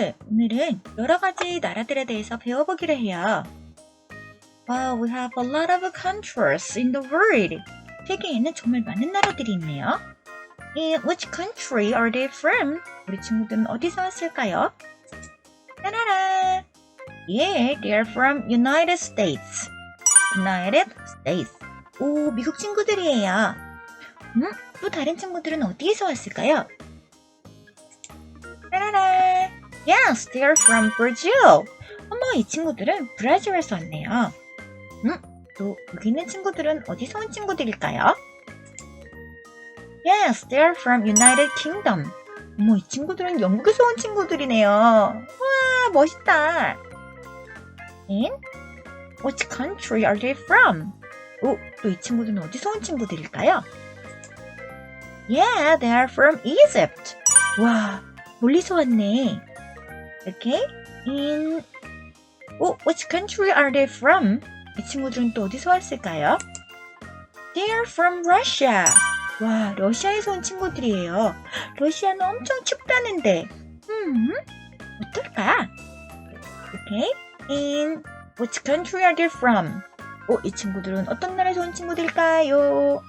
친구들, 오늘은 여러 가지 나라들에 대해서 배워보기로 해요. Wow, we have a lot of countries in the world. 세계에는 정말 많은 나라들이 있네요. In which country are they from? 우리 친구들은 어디서 왔을까요? 따라라! Yeah, they're from United States. United States. 오, 미국 친구들이에요. 음? 또 다른 친구들은 어디에서 왔을까요? Yes, they're from Brazil. 어머, 이 친구들은 브라질에서 왔네요. 음? 또 여기 있는 친구들은 어디서 온 친구들일까요? Yes, they're from United Kingdom. 어머, 이 친구들은 영국에서 온 친구들이네요. 와, 멋있다. In which country are they from? 오, 또 이 친구들은 어디서 온 친구들일까요? Yeah, they are from Egypt. 와, 멀리서 왔네. Okay. In 오, which country are they from? 이 친구들은 또 어디서 왔을까요? They are from Russia. 와, 러시아에서 온 친구들이에요. 러시아는 엄청 춥다는데. 음, 어떨까? Okay. In which country are they from? 오, 이 친구들은 어떤 나라에서 온 친구들일까요?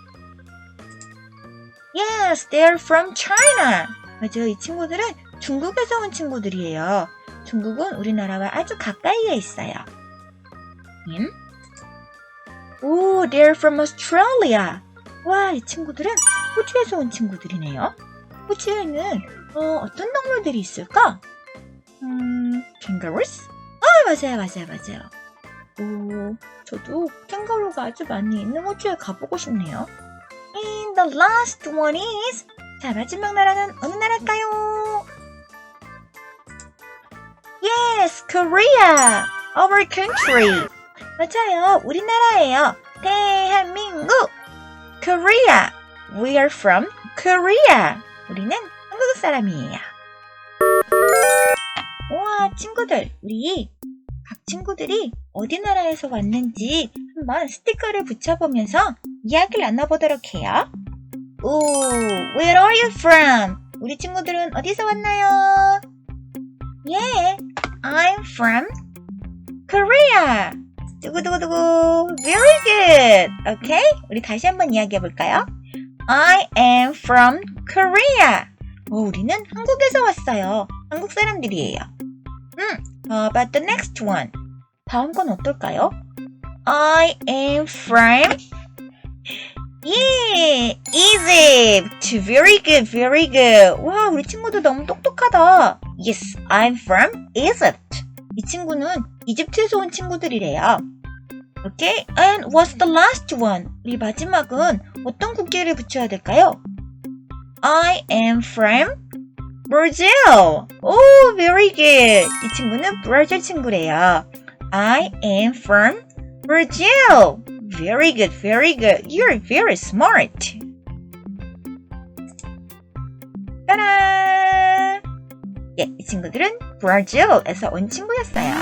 Yes, they are from China. 맞아요. 이 친구들은 중국에서 온 친구들이에요. 중국은 우리나라와 아주 가까이에 있어요. 음? 오, they're from Australia. 와, 이 친구들은 호주에서 온 친구들이네요. 호주에는 어, 떤 동물들이 있을까? 음, kangaroos? 아, 맞아요, 맞아요, 맞아요. 오, 저도 캥거루가 아주 많이 있는 호주에 가보고 싶네요. And the last one is 자, 마지막 나라는 어느 나라일까요? Yes, Korea, our country. 맞아요, 우리나라예요. 대한민국. Korea. We are from Korea. 우리는 한국 사람이에요. 우와, 친구들, 우리 각 친구들이 어디 나라에서 왔는지 한번 스티커를 붙여보면서 이야기를 나눠보도록 해요. 오, where are you from? 우리 친구들은 어디서 왔나요? Yeah, I'm from Korea. 두구두구두구. Very good. Okay? 우리 다시 한번 이야기해 볼까요? I am from Korea. 오, 우리는 한국에서 왔어요. 한국 사람들이에요. 음, how about the next one? 다음 건 어떨까요? I am from Yeah, Egypt. Very good, very good. 와, 우리 친구들 너무 똑똑하다. Yes, I'm from Egypt. 이 친구는 이집트에서 온 친구들이래요. Okay, and what's the last one? 우리 마지막은 어떤 국기를 붙여야 될까요? I am from Brazil. 오, very good. 이 친구는 브라질 친구래요. I am from Brazil. Very good, very good. You're very smart. 따란! 예, 이 친구들은 브라질에서 온 친구였어요.